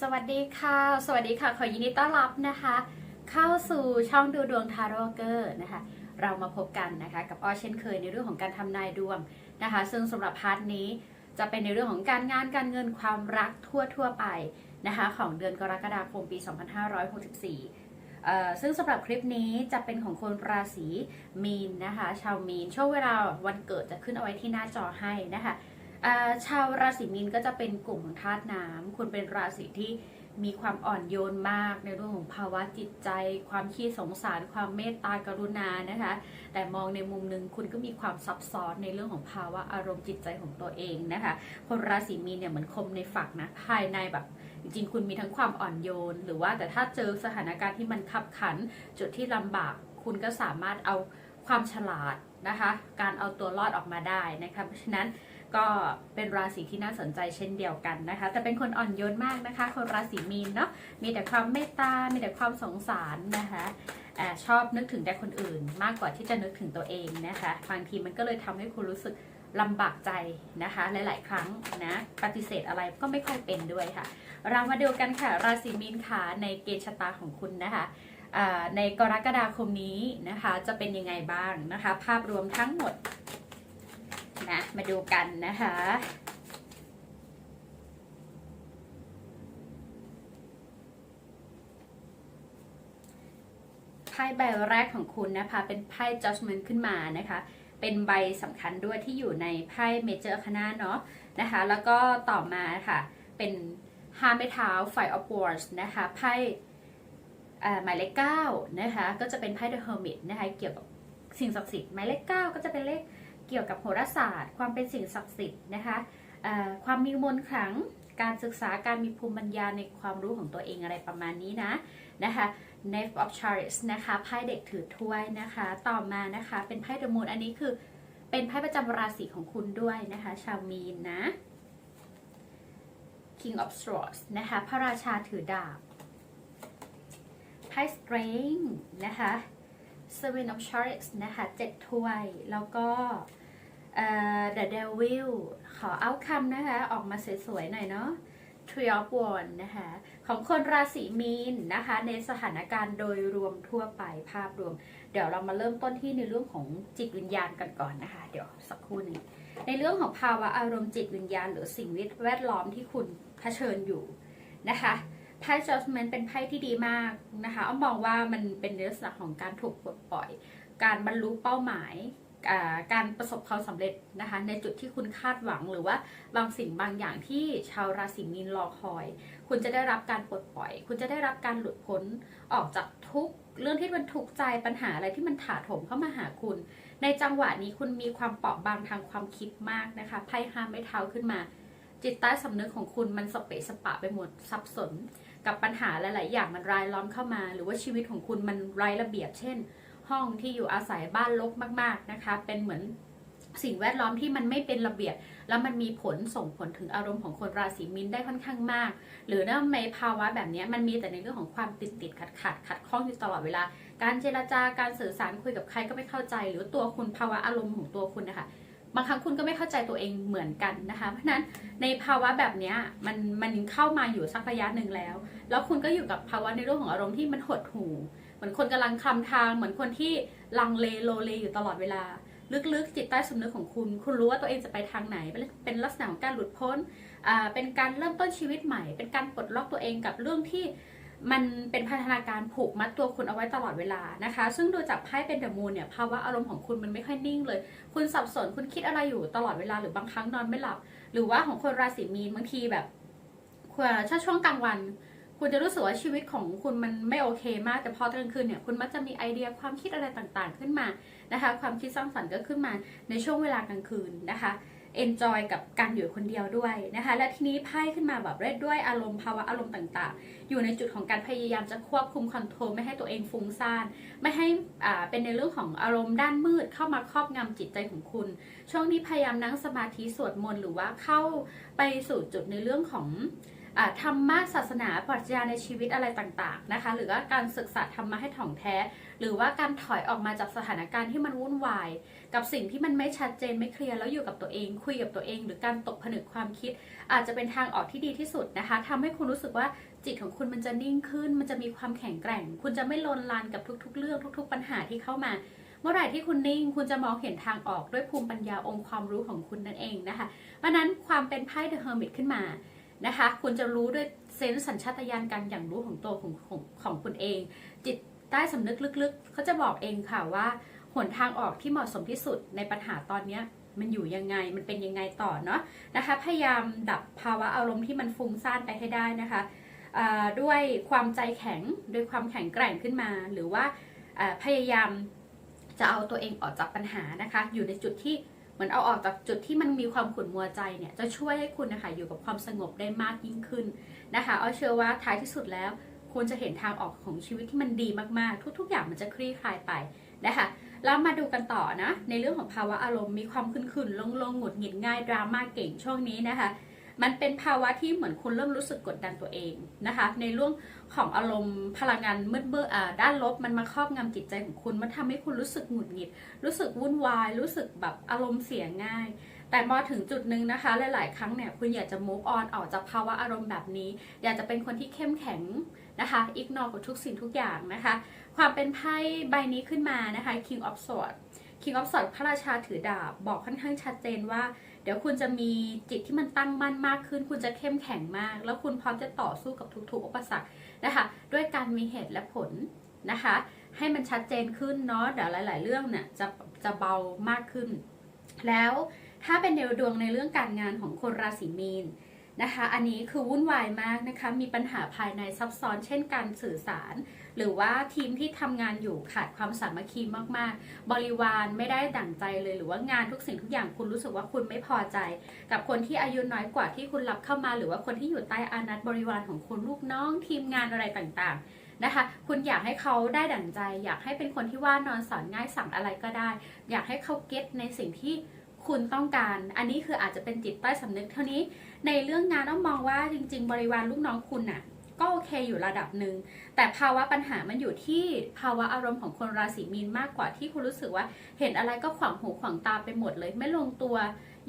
สวัสดีค่ะ สวัสดีค่ะ ขอยินดีต้อนรับนะคะ เข้าสู่ช่องดูดวงทาโร่เกอร์นะคะ เรามาพบกันนะคะกับออเช่นเคยในเรื่องของการทำนายดวงนะคะ ซึ่งสำหรับพาร์ทนี้จะเป็นในเรื่องของการงานการเงินความรักทั่วทั่วไปนะคะ ของเดือนกรกฎาคมปี 2564เอ่อซึ่งสำหรับคลิปนี้จะเป็นของคนราศีมีนนะคะ ชาวมีนช่วงเวลาวันเกิดจะขึ้นเอาไว้ที่หน้าจอให้นะคะ ชาวราศีมีนก็จะเป็นกลุ่มธาตุน้ำคุณเป็นราศีที่มีความอ่อนโยนมากในเรื่องของภาวะจิตใจ ความขี้สงสาร ความเมตตากรุณานะคะ แต่มองในมุมหนึ่งคุณก็มีความซับซ้อนในเรื่องของภาวะอารมณ์จิตใจของตัวเองนะคะ คนราศีมีนเนี่ยเหมือนคมในฝักนะภายในแบบจริงๆคุณมีทั้งความอ่อนโยน หรือว่าแต่ถ้าเจอสถานการณ์ที่มันขับขัน จุดที่ลำบากคุณก็สามารถเอาความฉลาดนะคะ การเอาตัวรอดออกมาได้นะคะเพราะฉะนั้น ก็เป็นราศีที่น่าสนใจเช่นเดียวกันนะคะ แต่เป็นคนอ่อนโยนมากนะคะ คนราศีมีนเนาะมีแต่ความเมตตา มีแต่ความสงสารนะคะแอบชอบนึกถึงแต่คนอื่น มากกว่าที่จะนึกถึงตัวเองนะคะบางทีมันก็เลยทำให้คุณรู้สึกลำบากใจนะคะ หลาย ๆ ครั้งนะปฏิเสธอะไรก็ไม่ค่อยเป็นด้วยค่ะ เรามาดูกันค่ะ ราศีมีนค่ะในเกณฑ์ชะตาของคุณนะคะในกรกฎาคมนี้นะคะ จะเป็นยังไงบ้างนะคะ ภาพรวมทั้งหมด นะ มาดูกันนะคะ ไพ่ใบแรกของคุณนะคะ เป็นไพ่ judgment ขึ้นมานะคะ เป็นใบสำคัญด้วยที่อยู่ในไพ่ major arcana เนาะนะคะ แล้วก็ต่อมาค่ะ เป็นห้าไม้เท้า five of wands นะคะไพ่หมายเลขเก้านะคะ ก็จะเป็นไพ่ the hermit นะคะ เกี่ยวกับสิ่งศักดิ์สิทธิ์หมายเลขเก้าก็จะเป็นเลข เกี่ยวกับโหราศาสตร์ ความเป็นสิ่งศักดิ์สิทธิ์นะคะความมีมนต์ขลังการศึกษาการมีภูมิปัญญาในความรู้ของตัวเองอะไรประมาณนี้นะนะคะ Knave of Chariots นะคะไพ่เด็กถือถ้วยนะคะ ต่อมานะคะเป็นไพ่ The Moon อันนี้คือเป็นไพ่ประจำราศีของคุณด้วยนะคะ ชาวมีนนะ King of Swords นะคะ พระราชาถือดาบไพ่ Strength นะคะ Seven of Chariots นะคะเจ็ดถ้วย แล้วก็ The Devil ขอเอาคำนะคะ ออกมาสวยๆหน่อยเนาะ Three of Wands นะคะ ของคนราศีมีนนะคะ ในสถานการณ์โดยรวมทั่วไปภาพรวม เดี๋ยวเรามาเริ่มต้นที่ในเรื่องของจิตวิญญาณกันก่อนนะคะ เดี๋ยวสักครู่นึงในเรื่องของภาวะอารมณ์จิตวิญญาณ หรือสิ่งแวดล้อมที่คุณเผชิญอยู่นะคะไพ่ judgment เป็นไพ่ที่ดีมากนะคะอ้อมมองว่ามันเป็นลักษณะของการถูกปลดปล่อย การบรรลุเป้าหมาย การประสบความสำเร็จนะคะ ในจุดที่คุณคาดหวังหรือว่าบางสิ่งบางอย่างที่ชาวราศีมีนรอคอย คุณจะได้รับการปลดปล่อย คุณจะได้รับการหลุดพ้นออกจากทุกเรื่องที่มันทุกใจปัญหาอะไรที่มันถาโถมเข้ามาหาคุณ ในจังหวะนี้คุณมีความเปราะบางทางความคิดมากนะคะไพ่ห้ามไม่เท้าขึ้นมา จิตใต้สำนึกของคุณมันสเปะสปะไปหมดสับสน กับปัญหาหลาย ๆ อย่างมันรายล้อมเข้ามา หรือว่าชีวิตของคุณมันไร้ระเบียบเช่น ห้องที่อยู่อาศัยบ้านรกมาก ๆนะคะ เป็นเหมือนสิ่งแวดล้อมที่มันไม่เป็นระเบียบ แล้วมันมีผลส่งผลถึงอารมณ์ของคนราศีมีนได้ค่อนข้างมาก หรือในภาวะแบบนี้มันมีแต่ในเรื่องของความติดติดขัดขัดขัดข้องอยู่ตลอดเวลา การเจรจาการสื่อสารคุยกับใครก็ไม่เข้าใจ หรือตัวคุณภาวะอารมณ์ของตัวคุณนะคะบางครั้งคุณก็ไม่เข้าใจตัวเองเหมือนกันนะคะ เพราะฉะนั้นในภาวะแบบนี้มันมันเข้ามาอยู่สักระยะหนึ่งแล้ว แล้วคุณก็อยู่กับภาวะในเรื่องของอารมณ์ที่มันหดหู่ เหมือนคนกำลังคลำทาง เหมือนคนที่ลังเลโลเลอยู่ตลอดเวลา ลึกๆจิตใต้สำนึกของคุณ คุณรู้ว่าตัวเองจะไปทางไหน เป็นลักษณะของการหลุดพ้นเป็นการเริ่มต้นชีวิตใหม่ เป็นการปลดล็อกตัวเองกับเรื่องที่มันเป็นพันธนาการผูกมัดตัวคุณเอาไว้ตลอดเวลานะคะ ซึ่งดูจากไพ่เป็นเดอะมูนเนี่ยภาวะอารมณ์ของคุณมันไม่ค่อยนิ่งเลย คุณสับสนคุณคิดอะไรอยู่ตลอดเวลาหรือบางครั้งนอนไม่หลับ หรือว่าของคนราศีมีนบางทีแบบถ้าช่วงกลางวัน คุณจะรู้สึกว่าชีวิตของคุณมันไม่โอเคมาก แต่พอกลางคืนเนี่ยคุณมักจะมีไอเดียความคิดอะไรต่างๆ ขึ้นมานะคะ ความคิดสร้างสรรค์ก็ขึ้นมาในช่วงเวลากลางคืนนะคะ enjoy กับการอยู่คนเดียวด้วยนะคะ และทีนี้ไพ่ขึ้นมาแบบเรดด้วยอารมณ์ภาวะอารมณ์ต่างๆ อยู่ในจุดของการพยายามจะควบคุมคอนโทรลไม่ให้ตัวเองฟุ้งซ่าน ไม่ให้อ่าเป็นในเรื่องของอารมณ์ด้านมืดเข้ามาครอบงำจิตใจของคุณ ช่วงนี้พยายามนั่งสมาธิสวดมนต์หรือว่าเข้าไปสู่จุดในเรื่องของ ธรรมะศาสนาปรัชญาในชีวิตอะไรต่างๆนะคะ หรือว่าการศึกษาธรรมะให้ถ่องแท้ หรือว่าการถอยออกมาจากสถานการณ์ที่มันวุ่นวาย กับสิ่งที่มันไม่ชัดเจนไม่เคลียร์แล้วอยู่กับตัวเอง คุยกับตัวเอง หรือการตกผนึกความคิด อาจจะเป็นทางออกที่ดีที่สุดนะคะทำให้คุณรู้สึกว่าจิตของคุณมันจะนิ่งขึ้น มันจะมีความแข็งแกร่ง คุณจะไม่ลนลานกับทุก ๆ เรื่องทุก ๆ ปัญหาที่เข้ามาเมื่อไหร่ที่คุณนิ่งคุณจะมองเห็นทางออกด้วยภูมิปัญญาองค์ความรู้ของคุณนั่นเองนะคะเพราะฉะนั้นความเป็นไพ่เดอะเฮอร์มิตขึ้นมา นะคะ คุณจะรู้ด้วยเซนส์สัญชาตญาณการอย่างรู้ของตัวของของของคุณเอง จิตใต้สำนึกลึกๆเขาจะบอกเองค่ะว่าหนทางออกที่เหมาะสมที่สุดในปัญหาตอนเนี้ยมันอยู่ยังไงมันเป็นยังไงต่อเนาะนะคะ พยายามดับภาวะอารมณ์ที่มันฟุ้งซ่านไปให้ได้นะคะด้วยความใจแข็งด้วยความแข็งแกร่งขึ้นมา หรือว่าพยายามจะเอาตัวเองออกจากปัญหานะคะ อยู่ในจุดที่ เหมือนเอาออกจากจุดที่มันมีความขุ่นมัวใจเนี่ยจะช่วยให้คุณนะคะอยู่กับความสงบได้มากยิ่งขึ้นนะคะเอาเชื่อว่าท้ายที่สุดแล้ว คุณจะเห็นทางออกของชีวิตที่มันดีมากๆ ทุก ๆ อย่างมันจะคลี่คลายไปนะคะแล้วมาดูกันต่อนะในเรื่องของภาวะอารมณ์มีความขึ้นๆลงลงหงุดหงิดง่ายดราม่าเก่งช่วงนี้นะคะ มันเป็นภาวะที่เหมือนคุณเริ่มรู้สึกกดดันตัวเองนะคะ ในเรื่องของอารมณ์พลังงานมืดเบอร์อ่าด้านลบมันมาครอบงำจิตใจของคุณ มันทำให้คุณรู้สึกหงุดหงิด รู้สึกวุ่นวาย รู้สึกแบบอารมณ์เสียง่าย แต่พอถึงจุดหนึ่งนะคะ หลาย ๆ ครั้งเนี่ยคุณอยากจะ move on ออกจากภาวะอารมณ์แบบนี้ อยากจะเป็นคนที่เข้มแข็งนะคะอิกนอกับทุกสิ่งทุกอย่างนะคะ ความเป็นไพ่ใบนี้ขึ้นมานะคะ King of Swords King of Swords พระราชาถือดาบบอกค่อนข้างชัดเจนว่า ดี๋ยวคุณจะมีจิตที่มันตั้งมั่นมากขึ้น คุณจะเข้มแข็งมาก แล้วคุณพร้อมจะต่อสู้กับทุกๆอุปสรรคนะคะด้วยการมีเหตุและผลนะคะ ให้มันชัดเจนขึ้นเนาะเดี๋ยวหลาย ๆ เรื่องเนี่ยจะจะเบามากขึ้น แล้วถ้าเป็นแนวดวงในเรื่องการงานของคนราศีมีนนะคะ อันนี้คือวุ่นวายมากนะคะ มีปัญหาภายในซับซ้อนเช่นการสื่อสาร หรือว่าทีมที่ทำงานอยู่ขาดความสามัคคีมากๆ บริวารไม่ได้ดั่งใจเลย หรือว่างานทุกสิ่งทุกอย่างคุณรู้สึกว่าคุณไม่พอใจ กับคนที่อายุน้อยกว่าที่คุณรับเข้ามา หรือว่าคนที่อยู่ใต้อานัตบริวารของคุณลูกน้อง ทีมงานอะไรต่างๆนะคะคุณอยากให้เขาได้ดั่งใจ อยากให้เป็นคนที่ว่านอนสอนง่ายสั่งอะไรก็ได้ อยากให้เขาเก็ตในสิ่งที่คุณต้องการ อันนี้คืออาจจะเป็นจิตใต้สำนึกเท่านี้ ในเรื่องงานต้องมองว่าจริง ๆ บริวารลูกน้องคุณน่ะ ก็โอเคอยู่ระดับหนึ่งแต่ภาวะปัญหามันอยู่ที่ภาวะอารมณ์ของคนราศีมีนมากกว่าที่คุณรู้สึกว่า เห็นอะไรก็ขวางหูขวางตาไปหมดเลย ไม่ลงตัว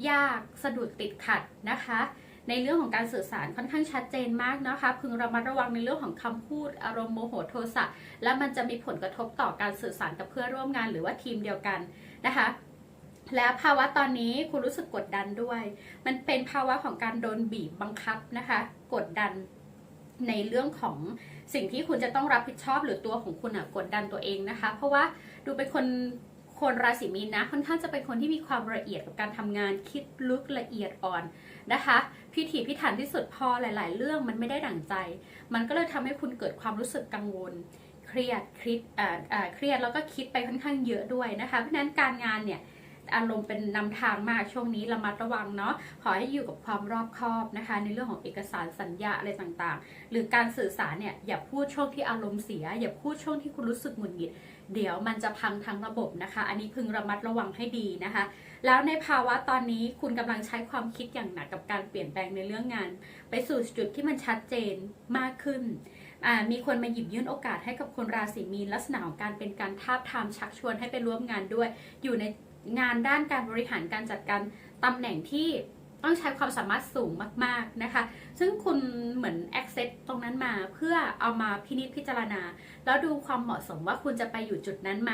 ยากสะดุดติดขัดนะคะ ในเรื่องของการสื่อสารค่อนข้างชัดเจนมากนะคะ พึงระมัดระวังในเรื่องของคำพูด อารมณ์โมโหโทสะและมันจะมีผลกระทบต่อการสื่อสารกับเพื่อนร่วมงานหรือว่าทีมเดียวกันนะคะแล้วภาวะตอนนี้คุณรู้สึกกดดันด้วย มันเป็นภาวะของการโดนบีบบังคับนะคะ กดดัน ในเรื่องของสิ่งที่คุณจะต้องรับผิดชอบหรือตัวของคุณอะกดดันตัวเองนะคะ เพราะว่าดูเป็นคนคนราศีมีนนะค่อนข้างจะเป็นคนที่มีความละเอียดกับการทำงานคิดลึกละเอียดอ่อนนะคะพิถีพิถันที่สุดพอหลาย ๆ เรื่องมันไม่ได้ดั่งใจ มันก็เลยทำให้คุณเกิดความรู้สึกกังวล เครียดคิดเครียดแล้วก็คิดไปค่อนข้างเยอะด้วยนะคะเพราะฉะนั้นการงานเนี่ย อารมณ์เป็นนำทางมากช่วงนี้ระมัดระวังเนาะขอให้อยู่กับความรอบคอบนะคะ ในเรื่องของเอกสารสัญญาอะไรต่างๆ หรือการสื่อสารเนี่ยอย่าพูดช่วงที่อารมณ์เสีย อย่าพูดช่วงที่คุณรู้สึกหงุดหงิดเดี๋ยวมันจะพังทั้งระบบนะคะ อันนี้พึงระมัดระวังให้ดีนะคะ แล้วในภาวะตอนนี้คุณกำลังใช้ความคิดอย่างหนักกับการเปลี่ยนแปลงในเรื่องงาน ไปสู่จุดที่มันชัดเจนมากขึ้น มีคนมาหยิบยื่นโอกาสให้กับคนราศีมีนลักษณะของการเป็นการทาบทามชักชวนให้ไปร่วมงานด้วย อยู่ใน งานด้านการบริหารการจัดการตำแหน่งที่ต้องใช้ความสามารถสูงมากๆนะคะ ซึ่งคุณเหมือน access ตรงนั้นมาเพื่อเอามาพินิจพิจารณา แล้วดูความเหมาะสมว่าคุณจะไปอยู่จุดนั้นไหม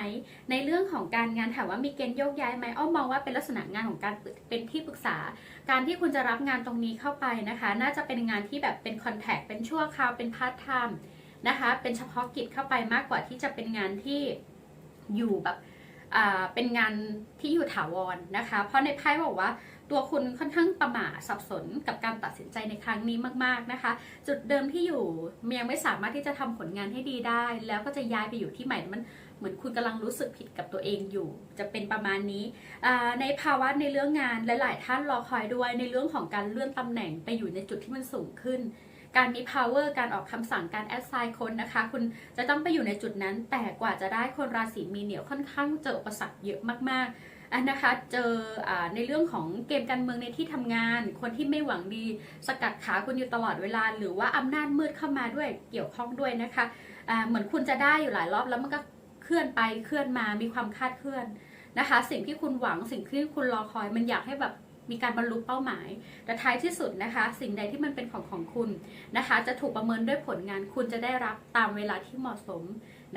ในเรื่องของการงานถามว่ามีเกณฑ์โยกย้ายไหมอ้อมมองว่าเป็นลักษณะงานของการเป็นที่ปรึกษา การที่คุณจะรับงานตรงนี้เข้าไปนะคะ น่าจะเป็นงานที่แบบเป็นคอนแทคเป็นชั่วคราว เป็นพาร์ทไทม์นะคะ เป็นเฉพาะกิจเข้าไปมากกว่าที่จะเป็นงานที่อยู่แบบ เป็นงานที่อยู่ถาวรนะคะ เพราะในไพ่บอกว่าตัวคุณค่อนข้างประหม่าสับสนกับการตัดสินใจในครั้งนี้มากๆนะคะ จุดเดิมที่อยู่ยังไม่สามารถที่จะทำผลงานให้ดีได้ แล้วก็จะย้ายไปอยู่ที่ใหม่มันเหมือนคุณกำลังรู้สึกผิดกับตัวเองอยู่ จะเป็นประมาณนี้ในภาวะในเรื่องงานหลาย ๆ ท่านรอคอยด้วยในเรื่องของการเลื่อนตำแหน่งไปอยู่ในจุดที่มันสูงขึ้น การมี power การออกคำสั่งการ assign คนนะคะ คุณจะต้องไปอยู่ในจุดนั้น แต่กว่าจะได้คนราศีมีนเนี่ยค่อนข้างเจออุปสรรคเยอะมากๆอันนะคะเจออในเรื่องของเกมการเมืองในที่ทำงาน คนที่ไม่หวังดีสกัดขาคุณอยู่ตลอดเวลา หรือว่าอำนาจมืดเข้ามาด้วยเกี่ยวข้องด้วยนะคะเหมือนคุณจะได้อยู่หลายรอบแล้วมันก็เคลื่อนไปเคลื่อนมามีความคาดเคลื่อนนะคะ สิ่งที่คุณหวังสิ่งที่คุณรอคอยมันอยากให้แบบ มีการบรรลุเป้าหมาย แต่ท้ายที่สุดนะคะ สิ่งใดที่มันเป็นของของคุณนะคะ จะถูกประเมินด้วยผลงานคุณจะได้รับตามเวลาที่เหมาะสม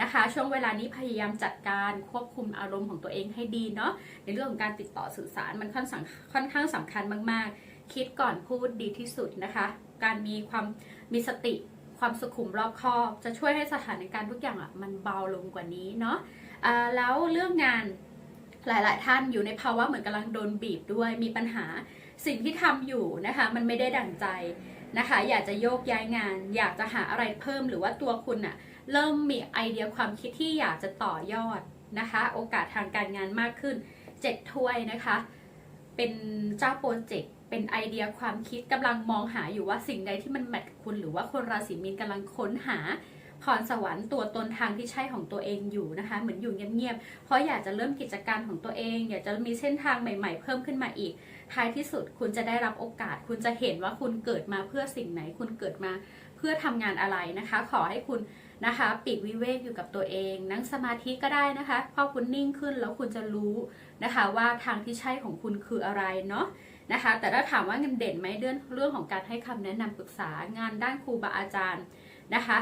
นะคะ ช่วงเวลานี้พยายามจัดการควบคุมอารมณ์ของตัวเองให้ดีเนาะในเรื่องของการติดต่อสื่อสารมันค่อนข้างค่อนข้างสำคัญมาก ๆ คิดก่อนพูดดีที่สุดนะคะ การมีความมีสติความสุขุมรอบคอบจะช่วยให้สถานการณ์ทุกอย่างอะมันเบาลงกว่านี้เนาะะแล้วเรื่องงาน หลาย ๆ ท่านอยู่ในภาวะเหมือนกำลังโดนบีบด้วยมีปัญหาสิ่งที่ทำอยู่นะคะ มันไม่ได้ดั่งใจนะคะ อยากจะโยกย้ายงาน อยากจะหาอะไรเพิ่มหรือว่าตัวคุณอะเริ่มมีไอเดียความคิดที่อยากจะต่อยอดนะคะ โอกาสทางการงานมากขึ้นเจ็ดถ้วยนะคะ เป็นเจ้าโปรเจกต์เป็นไอเดียความคิดกำลังมองหาอยู่ว่าสิ่งใดที่มันแมทคุณ หรือว่าคนราศีมีนกำลังค้นหา พรสวรรค์ตัวตนทางที่ใช่ของตัวเองอยู่นะคะ เหมือนอยู่เงียบๆ เพราะอยากจะเริ่มกิจการของตัวเอง อยากจะมีเส้นทางใหม่ๆ เพิ่มขึ้นมาอีก ท้ายที่สุดคุณจะได้รับโอกาส คุณจะเห็นว่าคุณเกิดมาเพื่อสิ่งไหน คุณเกิดมาเพื่อทำงานอะไรนะคะ ขอให้คุณนะคะปีกวิเวกอยู่กับตัวเอง นั่งสมาธิก็ได้นะคะพอคุณนิ่งขึ้นแล้วคุณจะรู้นะคะว่าทางที่ใช่ของคุณคืออะไรเนาะนะคะ แต่ถ้าถามว่าเงินเด่นไหมเรื่องเรื่องของการให้คำแนะนำปรึกษางานด้านครูบาอาจารย์นะคะ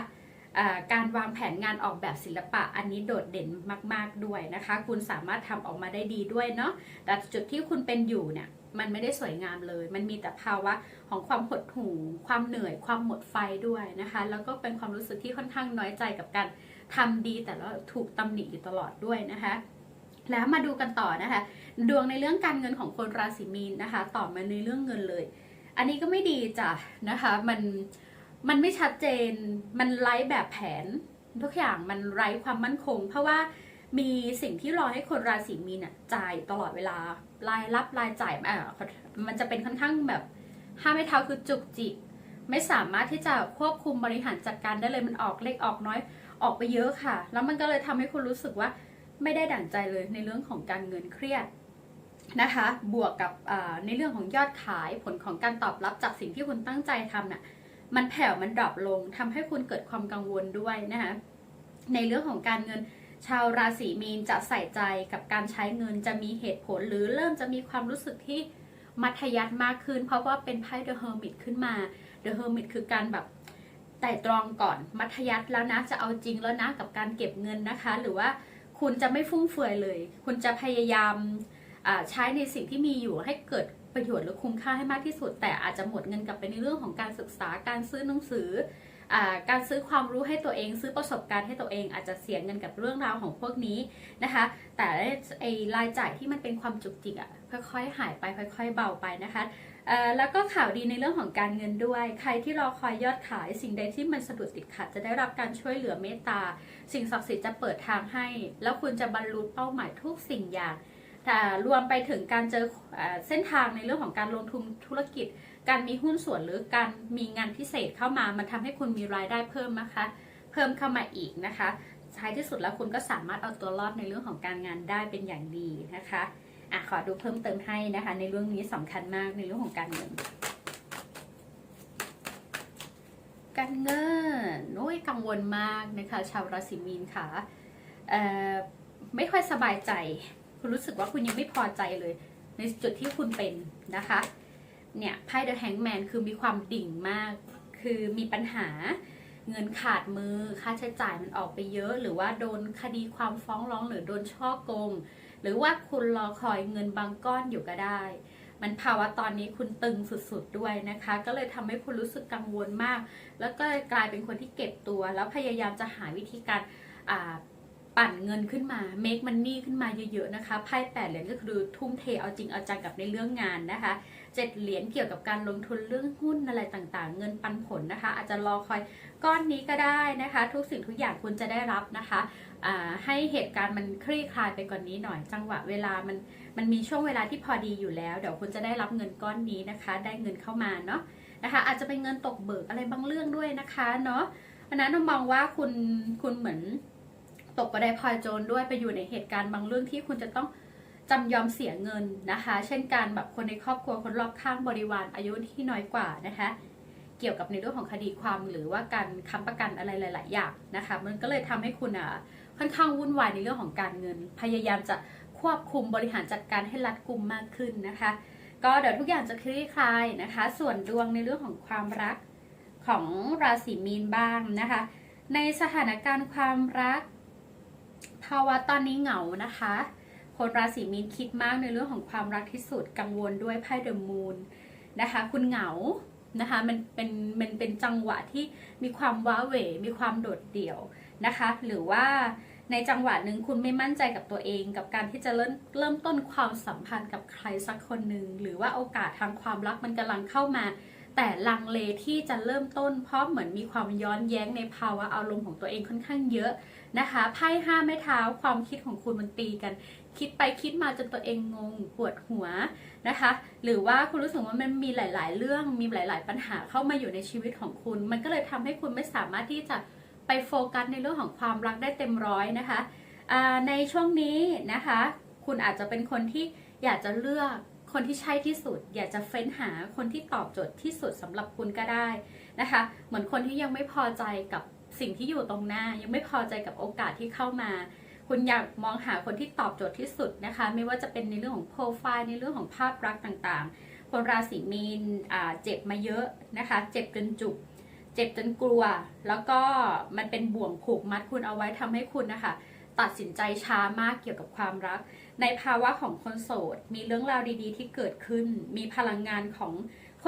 การวางแผนงานออกแบบศิลปะอันนี้โดดเด่นมาก ๆด้วยนะคะ คุณสามารถทำออกมาได้ดีด้วยเนาะแต่จุดที่คุณเป็นอยู่เนี่ยมันไม่ได้สวยงามเลย มันมีแต่ภาวะของความหดหู่ ความเหนื่อย ความหมดไฟด้วยนะคะ แล้วก็เป็นความรู้สึกที่ค่อนข้างน้อยใจกับการทำดีแต่แล้วถูกตำหนิอยู่ตลอดด้วยนะคะ แล้วมาดูกันต่อนะคะ ดวงในเรื่องการเงินของคนราศีมีนนะคะ ต่อมาในเรื่องเงินเลย อันนี้ก็ไม่ดีจ้ะนะคะ มัน มันไม่ชัดเจน มันไร้แบบแผน ทุกอย่างมันไร้ความมั่นคง เพราะว่ามีสิ่งที่รอให้คนราศีมีนจ่ายตลอดเวลารายรับรายจ่ายอ่ามันจะเป็นค่อนข้างแบบห้าไม่เท้าคือจุกจิกไม่สามารถที่จะควบคุมบริหารจัดการได้เลยมันออกเล็กออกน้อยออกไปเยอะค่ะ แล้วมันก็เลยทำให้คุณรู้สึกว่าไม่ได้ดั่งใจเลยในเรื่องของการเงินเครียดนะคะ บวกกับในเรื่องของยอดขายผลของการตอบรับจากสิ่งที่คุณตั้งใจทำน่ะ มันแผ่วมันดรอปลงทำให้คุณเกิดความกังวลด้วยนะคะในเรื่องของการเงินชาวราศีมีนจะใส่ใจกับการใช้เงินจะมีเหตุผลหรือเริ่มจะมีความรู้สึกที่มัธยัติมากขึ้น เพราะว่าเป็นไพ่ The Hermit ขึ้นมา The Hermit คือการแบบแต่ตรองก่อนมัธยัติแล้วนะจะเอาจริงแล้วนะกับการเก็บเงินนะคะ หรือว่าคุณจะไม่ฟุ่มเฟือยเลย คุณจะพยายามใช้ในสิ่งที่มีอยู่ให้เกิด ประโยชน์หรือคุ้มค่าให้มากที่สุด แต่อาจจะหมดเงินกลับไปในเรื่องของการศึกษาการซื้อหนังสือการซื้อความรู้ให้ตัวเอง ซื้อประสบการณ์ให้ตัวเอง อาจจะเสียเงินกับเรื่องราวของพวกนี้นะคะ แต่ไอรายจ่ายที่มันเป็นความจุกจิกอะ่ะค่อยๆหายไปค่อยๆเบาไปนะคะแล้วก็ข่าวดีในเรื่องของการเงินด้วย ใครที่รอคอยยอดขายสิ่งใดที่มันสะดุดติดขัดจะได้รับการช่วยเหลือเมตตา สิ่งศักดิ์สิทธิ์จะเปิดทางให้ แล้วคุณจะบรรลุเป้าหมายทุกสิ่งอย่าง รวมไปถึงการเจอเส้นทางในเรื่องของการลงทุนธุรกิจ การมีหุ้นส่วนหรือการมีงานพิเศษเข้ามา มันทำให้คุณมีรายได้เพิ่มนะคะ เพิ่มเข้ามาอีกนะคะท้ายที่สุดแล้วคุณก็สามารถเอาตัวรอดในเรื่องของการงานได้เป็นอย่างดีนะคะอะขอดูเพิ่มเติมให้นะคะ ในเรื่องนี้สำคัญมากในเรื่องของการเงิน การเงินโอ้ยกังวลมากนะคะ ชาวราศีมีนค่ะไม่ค่อยสบายใจ คุณรู้สึกว่าคุณยังไม่พอใจเลย ในจุดที่คุณเป็นนะคะ เนี่ยไพ่เดอะแฮงแมนคือมีความดิ่งมาก คือมีปัญหาเงินขาดมือค่าใช้จ่ายมันออกไปเยอะ หรือว่าโดนคดีความฟ้องร้องหรือโดนช่อโกง หรือว่าคุณรอคอยเงินบางก้อนอยู่ก็ได้ มันภาวะตอนนี้คุณตึงสุดๆด้วยนะคะ ก็เลยทำให้คุณรู้สึกกังวลมาก แล้วก็กลายเป็นคนที่เก็บตัว แล้วพยายามจะหาวิธีการ ปั่นเงินขึ้นมา make money ขึ้นมาเยอะๆนะคะไพ่แปดเหรียญก็คือทุ่มเทเอาจริงเอาจังกับในเรื่องงานนะคะเจ็ดเหรียญเกี่ยวกับการลงทุนเรื่องหุ้นอะไรต่างๆ เงินปันผลนะคะ อาจจะรอคอยก้อนนี้ก็ได้นะคะ ทุกสิ่งทุกอย่างคุณจะได้รับนะคะให้เหตุการณ์มันคลี่คลายไปก่อนนี้หน่อยจังหวะเวลามันมันมีช่วงเวลาที่พอดีอยู่แล้ว เดี๋ยวคุณจะได้รับเงินก้อนนี้นะคะ ได้เงินเข้ามาเนาะนะคะ อาจจะเป็นเงินตกเบิกอะไรบางเรื่องด้วยนะคะเนาะเพราะนั้นเรามองว่าคุณคุณเหมือน ตกกระไดพลอยโจรด้วยไปอยู่ในเหตุการณ์บางเรื่องที่คุณจะต้องจำยอมเสียเงินนะคะ เช่นการแบบคนในครอบครัวคนรอบข้างบริวารอายุที่น้อยกว่านะคะ เกี่ยวกับในเรื่องของคดีความหรือว่าการค้ำประกันอะไรหลาย ๆ อย่างนะคะ มันก็เลยทำให้คุณอะค่อนข้างวุ่นวายในเรื่องของการเงิน พยายามจะควบคุมบริหารจัดการให้รัดกุมมากขึ้นนะคะ ก็เดี๋ยวทุกอย่างจะคลี่คลายนะคะ ส่วนดวงในเรื่องของความรักของราศีมีนบ้างนะคะ ในสถานการณ์ความรัก ภาวะตอนนี้เหงานะคะ คนราศีมีนคิดมากในเรื่องของความรักที่สุดกังวลด้วยไพ่เดอะมูนนะคะ คุณเหงานะคะมันเป็นมันเป็นจังหวะที่มีความว้าเหวมีความโดดเดี่ยวนะคะ หรือว่าในจังหวะหนึ่งคุณไม่มั่นใจกับตัวเอง กับการที่จะเริ่มเริ่มต้นความสัมพันธ์กับใครสักคนหนึ่งหรือว่าโอกาสทางความรักมันกำลังเข้ามา แต่ลังเลที่จะเริ่มต้นเพราะเหมือนมีความย้อนแย้งในภาวะอารมณ์ของตัวเองค่อนข้างเยอะ นะคะไพ่ห้าไม้เท้าความคิดของคุณมันตีกัน คิดไปคิดมาจนตัวเองงงปวดหัวนะคะ หรือว่าคุณรู้สึกว่ามันมีหลาย ๆ เรื่องมีหลาย ๆ ปัญหาเข้ามาอยู่ในชีวิตของคุณ มันก็เลยทำให้คุณไม่สามารถที่จะไปโฟกัสในเรื่องของความรักได้เต็มร้อยนะคะในช่วงนี้นะคะ คุณอาจจะเป็นคนที่อยากจะเลือกคนที่ใช่ที่สุด อยากจะเฟ้นหาคนที่ตอบโจทย์ที่สุดสำหรับคุณก็ได้นะคะ เหมือนคนที่ยังไม่พอใจกับ สิ่งที่อยู่ตรงหน้า ยังไม่พอใจกับโอกาสที่เข้ามา คุณอยากมองหาคนที่ตอบโจทย์ที่สุดนะคะ ไม่ว่าจะเป็นในเรื่องของโปรไฟล์ในเรื่องของภาพลักษณ์ต่างๆ คนราศีมีนอ่าเจ็บมาเยอะนะคะ เจ็บจนจุกเจ็บจนกลัว แล้วก็มันเป็นบ่วงผูกมัดคุณเอาไว้ทำให้คุณนะคะตัดสินใจช้ามากเกี่ยวกับความรัก ในภาวะของคนโสด มีเรื่องราวดีๆ ที่เกิดขึ้น มีพลังงานของ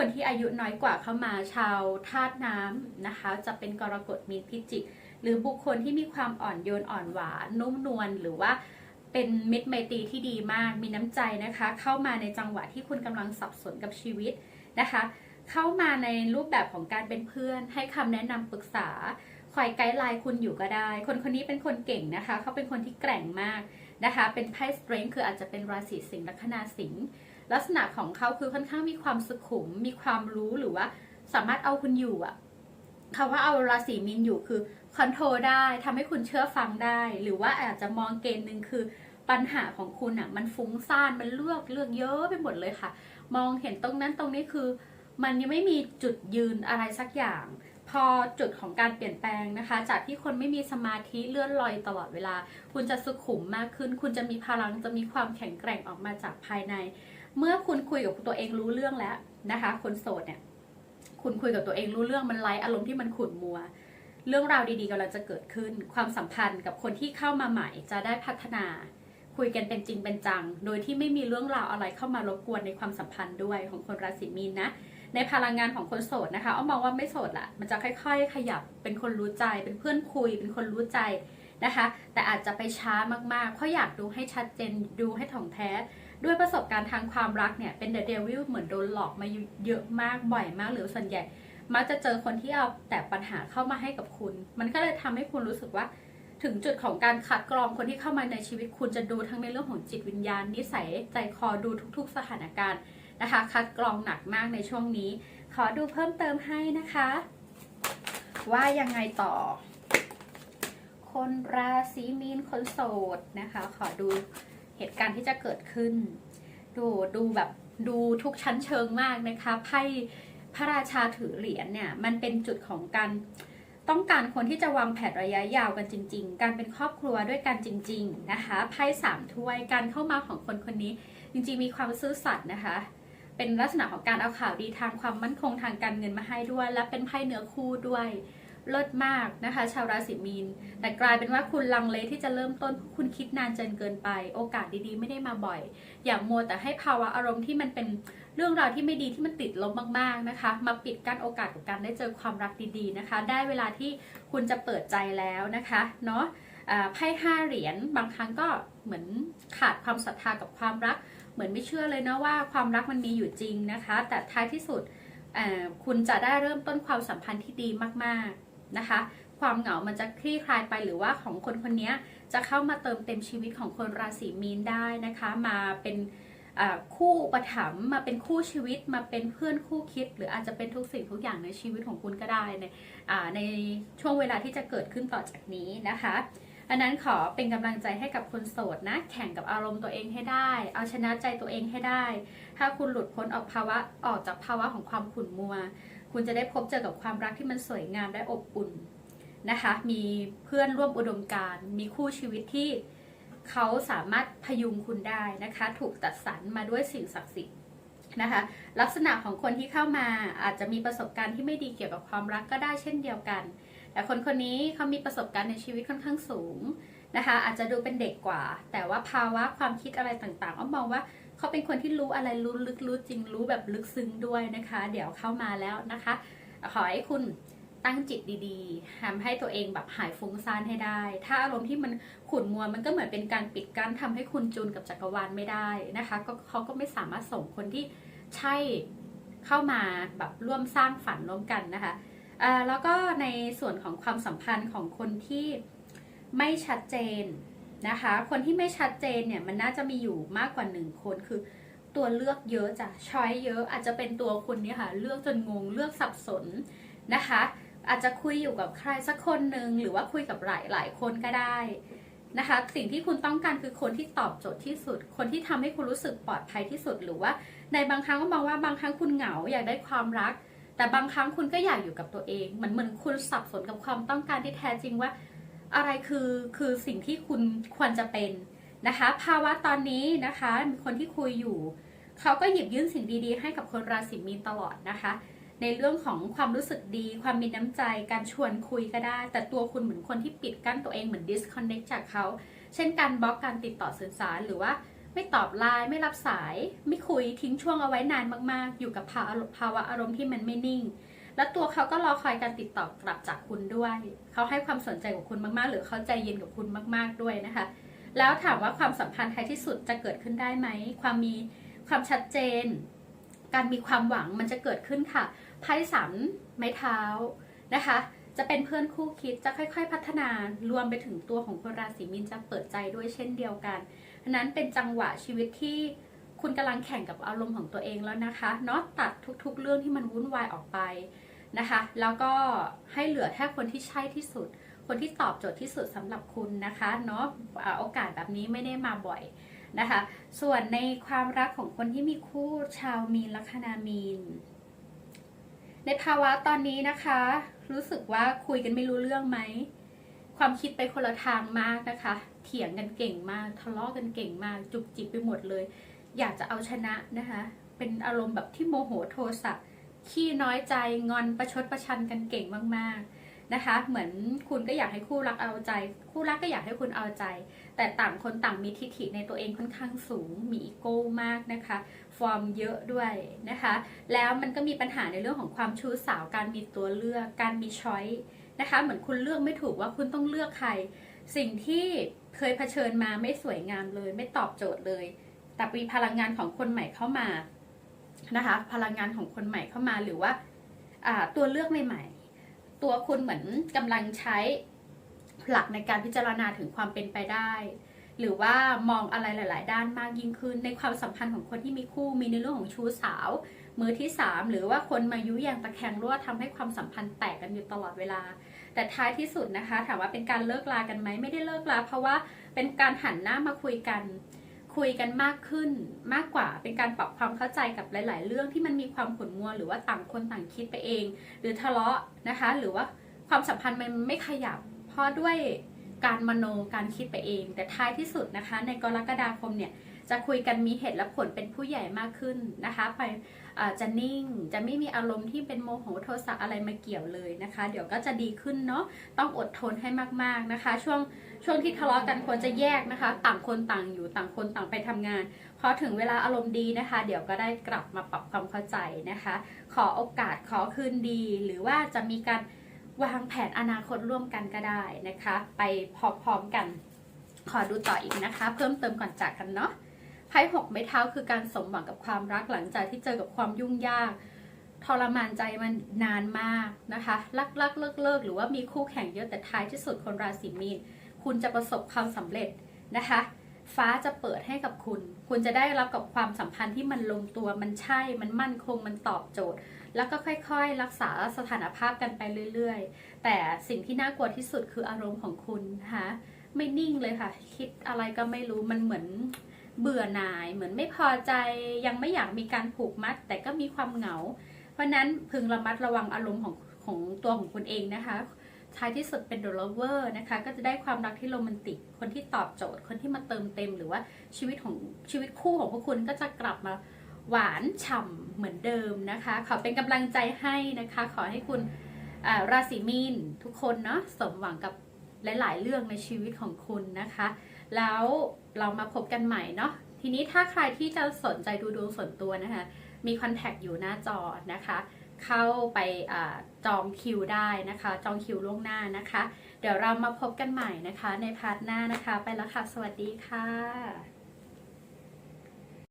คนที่อายุน้อยกว่าเข้ามาชาวธาตุน้ำนะคะ จะเป็นกรกฎมีพิจิก หรือบุคคลที่มีความอ่อนโยนอ่อนหวานนุ่มนวลหรือว่าเป็นมิตรไมตรีที่ดีมากมีน้ำใจนะคะ เข้ามาในจังหวะที่คุณกำลังสับสนกับชีวิตนะคะ เข้ามาในรูปแบบของการเป็นเพื่อน ให้คำแนะนำปรึกษาคอยไกด์ไลน์คุณอยู่ก็ได้ คนคนนี้เป็นคนเก่งนะคะ เขาเป็นคนที่แกร่งมากนะคะ เป็นไพ่สเตรน g คืออาจจะเป็นราศีสิงห์ลัคนาสิงห์ ลักษณะของเขาคือค่อนข้างมีความสุขุม มีความรู้หรือว่า สามารถเอาคุณอยู่อะคำว่าเอาราศีมีนอยู่คือคอนโทรลได้ทำให้คุณเชื่อฟังได้ หรือว่าอาจจะมองเกณฑ์หนึ่งคือปัญหาของคุณอะมันฟุ้งซ่านมันเลือกเลือกเยอะไปหมดเลยค่ะ มองเห็นตรงนั้นตรงนี้คือ มันยังไม่มีจุดยืนอะไรสักอย่าง พอจุดของการเปลี่ยนแปลงนะคะ จากที่คนไม่มีสมาธิเลื่อนลอยตลอดเวลา คุณจะสุขุมมากขึ้น คุณจะมีพลังจะมีความแข็งแกร่งออกมาจากภายใน เมื่อคุณคุยกับตัวเองรู้เรื่องแล้วนะคะ คนโสดเนี่ย คุณคุยกับตัวเองรู้เรื่องมันไร้อารมณ์ที่มันขุ่นมัว เรื่องราวดีๆกำลังจะเกิดขึ้น ความสัมพันธ์กับคนที่เข้ามาใหม่จะได้พัฒนา คุยกันเป็นจริงเป็นจัง โดยที่ไม่มีเรื่องราวอะไรเข้ามารบกวนในความสัมพันธ์ด้วยของคนราศีมีนนะในพลังงานของคนโสดนะคะอ้อมมองว่าไม่โสดละมันจะค่อย ๆ ขยับเป็นคนรู้ใจ เป็นเพื่อนคุย เป็นคนรู้ใจนะคะ แต่อาจจะไปช้ามากๆ เพราะอยากดูให้ชัดเจนดูให้ถ่องแท้ ด้วยประสบการณ์ทางความรักเนี่ยเป็นเดอะเดวิลเหมือนโดนหลอกมาเยอะมากบ่อยมากหรือส่วนใหญ่มักจะเจอคนที่เอาแต่ปัญหาเข้ามาให้กับคุณ มันก็เลยทำให้คุณรู้สึกว่า ถึงจุดของการคัดกรองคนที่เข้ามาในชีวิตคุณจะดูทั้งในเรื่องของจิตวิญญาณ นิสัยใจคอดูทุก ๆ สถานการณ์นะคะ คัดกรองหนักมากในช่วงนี้ ขอดูเพิ่มเติมให้นะคะ ว่ายังไงต่อ คนราศีมีนคนโสดนะคะ ขอดู เหตุการณ์ที่จะเกิดขึ้น ดูดูแบบดูทุกชั้นเชิงมากนะคะไพ่พระราชาถือเหรียญเนี่ยมันเป็นจุดของการต้องการคนที่จะวางแผนระยะยาวกันจริง ๆ การเป็นครอบครัวด้วยกันจริง ๆนะคะไพ่สามถ้วยการเข้ามาของคนคนนี้ จริงๆ มีความซื่อสัตย์นะคะ เป็นลักษณะของการเอาข่าวดีทางความมั่นคงทางการเงินมาให้ด้วย และเป็นไพ่เนื้อคู่ด้วย เลิศมากนะคะ ชาวราศีมีน แต่กลายเป็นว่าคุณลังเลที่จะเริ่มต้นเพราะคุณคิดนานจนเกินไป โอกาสดีๆ ไม่ได้มาบ่อย อย่างมัวแต่ให้ภาวะอารมณ์ที่มันเป็นเรื่องราวที่ไม่ดีที่มันติดลบมากๆนะคะ มาปิดกั้นโอกาสของการได้เจอความรักดีๆนะคะ ได้เวลาที่คุณจะเปิดใจแล้วนะคะเนาะไพ่ห้าเหรียญบางครั้งก็เหมือนขาดความศรัทธากับความรัก เหมือนไม่เชื่อเลยนะว่าความรักมันมีอยู่จริงนะคะ แต่ท้ายที่สุดคุณจะได้เริ่มต้นความสัมพันธ์ที่ดีมากๆ นะคะ ความเหงามันจะคลี่คลายไปหรือว่าของคนคนนี้จะเข้ามาเติมเต็มชีวิตของคนราศีมีนได้นะคะ มาเป็นคู่ประถมมาเป็นคู่ชีวิตมาเป็นเพื่อนคู่คิด หรืออาจจะเป็นทุกสิ่งทุกอย่างในชีวิตของคุณก็ได้ในในช่วงเวลาที่จะเกิดขึ้นต่อจากนี้นะคะอันนั้นขอเป็นกำลังใจให้กับคนโสดนะ แข่งกับอารมณ์ตัวเองให้ได้ เอาชนะใจตัวเองให้ได้ ถ้าคุณหลุดพ้นออกภาวะออกจากภาวะของความขุ่นมัว คุณจะได้พบเจอกับความรักที่มันสวยงามและอบอุ่นนะคะ มีเพื่อนร่วมอุดมการณ์ มีคู่ชีวิตที่เขาสามารถพยุงคุณได้นะคะ ถูกตัดสรรมาด้วยสิ่งศักดิ์สิทธิ์นะคะ ลักษณะของคนที่เข้ามาอาจจะมีประสบการณ์ที่ไม่ดีเกี่ยวกับความรักก็ได้เช่นเดียวกัน แต่คนคนนี้เขามีประสบการณ์ในชีวิตค่อนข้างสูงนะคะ อาจจะดูเป็นเด็กกว่า แต่ว่าภาวะความคิดอะไรต่างๆอ้อมมองว่า เขาเป็นคนที่รู้อะไรรู้ลึกรู้จริงรู้แบบลึกซึ้งด้วยนะคะ เดี๋ยวเข้ามาแล้วนะคะ ขอให้คุณตั้งจิตดีๆทำให้ตัวเองแบบหายฟุ้งซ่านให้ได้ ถ้าอารมณ์ที่มันขุ่นมัวมันก็เหมือนเป็นการปิดกั้นทำให้คุณจูนกับจักรวาลไม่ได้นะคะ ก็เขาก็ไม่สามารถส่งคนที่ใช่เข้ามาแบบร่วมสร้างฝันร่วมกันนะคะแล้วก็ในส่วนของความสัมพันธ์ของคนที่ไม่ชัดเจน นะคะ คนที่ไม่ชัดเจนเนี่ยมันน่าจะมีอยู่มากกว่าหนึ่งคนคือตัวเลือกเยอะจ้ะช้อยเยอะอาจจะเป็นตัวคุณเนี่ยค่ะเลือกจนงงเลือกสับสนนะคะ อาจจะคุยอยู่กับใครสักคนหนึ่งหรือว่าคุยกับหลายหลายคนก็ได้นะคะ สิ่งที่คุณต้องการคือคนที่ตอบโจทย์ที่สุด คนที่ทำให้คุณรู้สึกปลอดภัยที่สุดหรือว่า ในบางครั้งก็มองว่าบางครั้งคุณเหงาอยากได้ความรัก แต่บางครั้งคุณก็อยากอยู่กับตัวเองเหมือนเหมือนคุณสับสนกับความต้องการที่แท้จริงว่า อะไรคือคือสิ่งที่คุณควรจะเป็นนะคะ ภาวะตอนนี้นะคะมีคนที่คุยอยู่เขาก็หยิบยื่นสิ่งดีๆ ให้กับคนราศีมีนตลอดนะคะ ในเรื่องของความรู้สึกดี ความมีน้ำใจ การชวนคุยก็ได้ แต่ตัวคุณเหมือนคนที่ปิดกั้นตัวเองเหมือน disconnect จากเขา เช่นการบล็อกการติดต่อสื่อสารหรือว่าไม่ตอบไลน์ไม่รับสาย ไม่คุยทิ้งช่วงเอาไว้นานมากๆ อยู่กับภาวะภาวะอารมณ์ที่มันไม่นิ่ง แล้วตัวเขาก็รอคอยการติดต่อกลับจากคุณด้วย เขาให้ความสนใจกับคุณมากๆ หรือเขาใจเย็นกับคุณมาก ๆด้วยนะคะ แล้วถามว่าความสัมพันธ์ท้ายที่สุดจะเกิดขึ้นได้ไหม ความมีความชัดเจน การมีความหวังมันจะเกิดขึ้นค่ะ ไพ่สามไม้เท้านะคะจะเป็นเพื่อนคู่คิดจะค่อย ๆ พัฒนารวมไปถึงตัวของคนราศีมีนจะเปิดใจด้วยเช่นเดียวกันนั้นเป็นจังหวะชีวิตที่คุณกำลังแข่งกับอารมณ์ของตัวเองแล้วนะคะเนาะตัดทุกๆ เรื่องที่มันวุ่นวายออกไป นะคะ แล้วก็ให้เหลือแค่คนที่ใช่ที่สุด คนที่ตอบโจทย์ที่สุดสำหรับคุณนะคะเนาะโอกาสแบบนี้ไม่ได้มาบ่อยนะคะ ส่วนในความรักของคนที่มีคู่ชาวมีนลัคนามีน ในภาวะตอนนี้นะคะ รู้สึกว่าคุยกันไม่รู้เรื่องไหมความคิดไปคนละทางมากนะคะ เถียงกันเก่งมาก ทะเลาะกันเก่งมาก จุกจิกไปหมดเลย อยากจะเอาชนะนะคะ เป็นอารมณ์แบบที่โมโหโทสะ ขี้น้อยใจงอนประชดประชันกันเก่งมากๆนะคะ เหมือนคุณก็อยากให้คู่รักเอาใจ คู่รักก็อยากให้คุณเอาใจ แต่ต่างคนต่างมีทิฐิในตัวเองค่อนข้างสูง มีอีโก้มากนะคะ ฟอร์มเยอะด้วยนะคะ แล้วมันก็มีปัญหาในเรื่องของความชู้สาวการมีตัวเลือก การมีช้อยนะคะ เหมือนคุณเลือกไม่ถูกว่าคุณต้องเลือกใคร สิ่งที่เคยเผชิญมาไม่สวยงามเลย ไม่ตอบโจทย์เลย แต่มีพลังงานของคนใหม่เข้ามา นะคะ พลังงานของคนใหม่เข้ามาหรือว่าตัวเลือกใหม่ๆ ตัวคุณเหมือนกำลังใช้หลักในการพิจารณาถึงความเป็นไปได้ หรือว่ามองอะไรหลาย ๆ ด้านมากยิ่งขึ้น ในความสัมพันธ์ของคนที่มีคู่มีในเรื่องของชู้สาว มือที่สามหรือว่าคนมายุแยงตะแคงรั่วทำให้ความสัมพันธ์แตกกันอยู่ตลอดเวลา แต่ท้ายที่สุดนะคะ ถามว่าเป็นการเลิกลากันไหมไม่ได้เลิกลาเพราะว่าเป็นการหันหน้ามาคุยกัน คุยกันมากขึ้นมากกว่าเป็นการปรับความเข้าใจกับหลาย ๆ เรื่องที่มันมีความขุ่นมัวหรือว่าต่างคนต่างคิดไปเอง หรือทะเลาะนะคะ หรือว่าความสัมพันธ์มันไม่ขยับ เพราะด้วยการมโนการคิดไปเอง แต่ท้ายที่สุดนะคะ ในกรกฎาคมเนี่ยจะคุยกันมีเหตุและผลเป็นผู้ใหญ่มากขึ้นนะคะ ไป จะนิ่งจะไม่มีอารมณ์ที่เป็นโมโหโทสะอะไรมาเกี่ยวเลยนะคะ เดี๋ยวก็จะดีขึ้นเนาะต้องอดทนให้มากๆนะคะ ช่วงช่วงที่ทะเลาะกันควรจะแยกนะคะ ต่างคนต่างอยู่ต่างคนต่างไปทำงานพอถึงเวลาอารมณ์ดีนะคะ เดี๋ยวก็ได้กลับมาปรับความเข้าใจนะคะ ขอโอกาสขอคืนดี หรือว่าจะมีการวางแผนอนาคตร่วมกันก็ได้นะคะ ไปพร้อมๆกัน ขอดูต่ออีกนะคะ เพิ่มเติมก่อนจากกันเนาะ ไพ่หกไม้เท้าคือการสมหวังกับความรักหลังจากที่เจอกับความยุ่งยากทรมานใจมันนานมากนะคะลักลักเลิกเลิกหรือว่ามีคู่แข่งเยอะแต่ท้ายที่สุดคนราศีมีนคุณจะประสบความสำเร็จนะคะ ฟ้าจะเปิดให้กับคุณ คุณจะได้รับกับความสัมพันธ์ที่มันลงตัวมันใช่ มันมั่นคงมันตอบโจทย์ แล้วก็ค่อยๆ รักษาสถานภาพกันไปเรื่อยๆ แต่สิ่งที่น่ากลัวที่สุดคืออารมณ์ของคุณนะคะไม่นิ่งเลยค่ะ คิดอะไรก็ไม่รู้มันเหมือน เบื่อหน่ายเหมือนไม่พอใจยังไม่อยากมีการผูกมัด แต่ก็มีความเหงา เพราะนั้นพึงระมัดระวังอารมณ์ของของตัวของคุณเองนะคะท้ายที่สุดเป็น the lover นะคะ ก็จะได้ความรักที่โรแมนติก คนที่ตอบโจทย์ คนที่มาเติมเต็ม หรือว่าชีวิตของชีวิตคู่ของพวกคุณก็จะกลับมาหวานฉ่ำเหมือนเดิมนะคะ ขอเป็นกำลังใจให้นะคะ ขอให้คุณราศีมีนทุกคนเนาะสมหวังกับหลาย ๆ เรื่องในชีวิตของคุณนะคะ แล้วเรามาพบกันใหม่เนาะทีนี้ถ้าใครที่จะสนใจดูดวงส่วนตัวนะคะ มีคอนแทคอยู่หน้าจอนะคะ เข้าไปอจองคิวได้นะคะ จองคิวล่วงหน้านะคะ เดี๋ยวเรามาพบกันใหม่นะคะ ในพาร์ทหน้านะคะ ไปแล้วค่ะ สวัสดีค่ะ